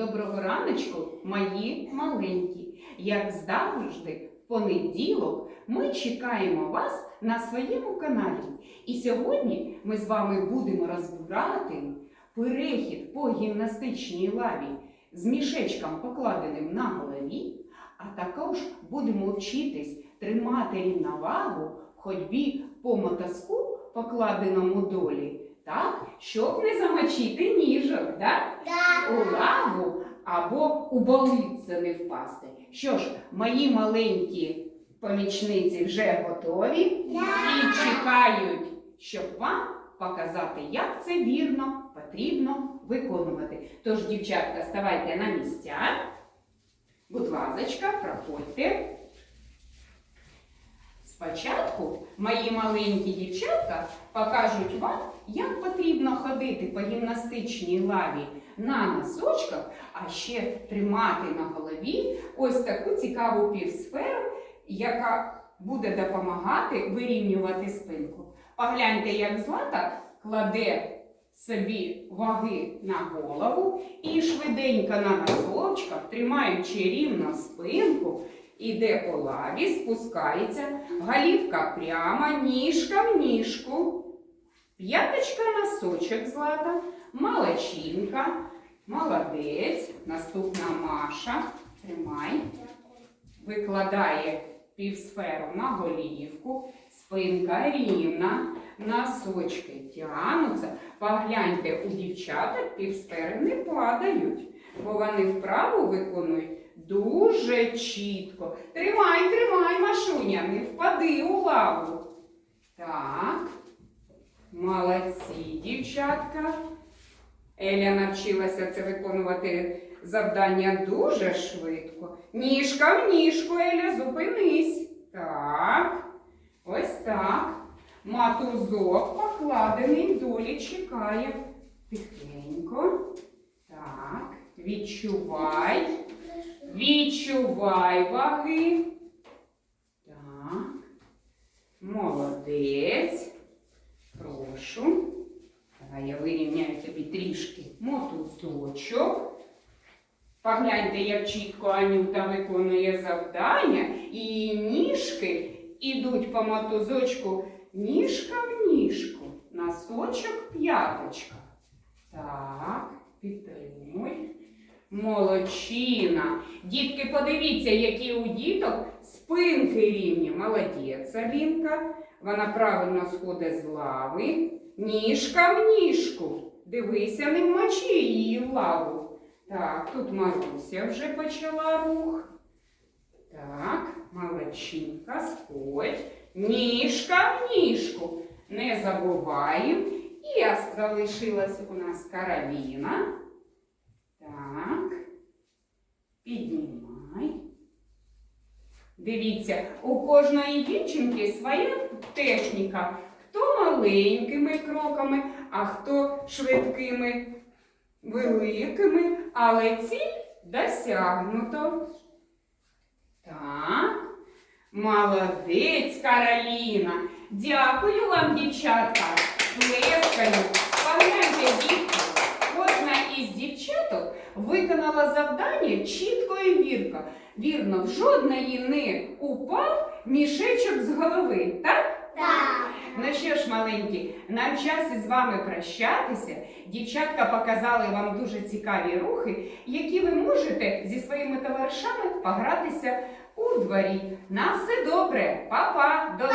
Доброго раночку, мої маленькі. Як завжди, в понеділок ми чекаємо вас на своєму каналі. І сьогодні ми з вами будемо розбирати перехід по гімнастичній лаві з мішечком, покладеним на голові, а також будемо вчитись тримати рівновагу ходьбі по мотузку, покладеному долі, так, щоб не замочити ніжок. Так? у лаву або у болитце не впасти. Що ж, мої маленькі помічниці вже готові і чекають, щоб вам показати, як це вірно потрібно виконувати. Тож, дівчатка, ставайте на місця. Будь ласка, проходьте. Спочатку мої маленькі дівчатка покажуть вам, як потрібно ходити по гімнастичній лаві на носочках, а ще тримати на голові ось таку цікаву півсферу, яка буде допомагати вирівнювати спинку. Погляньте, як злата кладе собі ваги на голову і швиденько на носочках, тримаючи рівно спинку, іде по лаві, спускається, голівка прямо, ніжка в ніжку. П'яточка носочок злата, молодчинка, молодець, наступна Маша. Тримай. Викладає півсферу на голівку, спинка рівна, носочки тягнуться. Погляньте, у дівчаток півсфери не падають, бо вони вправу виконують дуже чітко. Тримай, тримай, Машуня, не впади у лаву. Так. Молодці, дівчатка. Еля навчилася це виконувати завдання дуже швидко. Ніжка в ніжку, Еля, зупинись. Так. Ось так. Матузок покладений долі чекає. Тихенько. Так. Відчувай. Відчувай ваги. Так. Молодець. Прошу. Давай я вирівняю тобі трішки мотузочок. Погляньте, як чітко Анюта виконує завдання, і ніжки ідуть по мотузочку ніжка в ніжку, носочок п'яточка. Так, підтримуй. Молодчина. Дітки, подивіться, які у діток спинки рівні. Молодець, Алінка. Вона правильно сходить з лави. Ніжка в ніжку. Дивися, не вмочи її в лаву. Так, тут Маруся вже почала рух. Так, молодчинка, сходь. Ніжка в ніжку. Не забуваємо. І залишилась у нас карабіна. Так. Піднімай. Дивіться, у кожної дівчинки своя техніка. Хто маленькими кроками, а хто швидкими, великими, але ціль досягнуто. Так. Молодець, Кароліна. Дякую вам, дівчатка. Плескаю. Погляньте, дітки. Кожна із дівчаток виконала завдання чітко і вірко. Вірно, в жодної не упав мішечок з голови, так? Так. Ну що ж, маленькі, нам час із вами прощатися. Дівчатка показали вам дуже цікаві рухи, які ви можете зі своїми товаришами погратися у дворі. На все добре, Па-па, до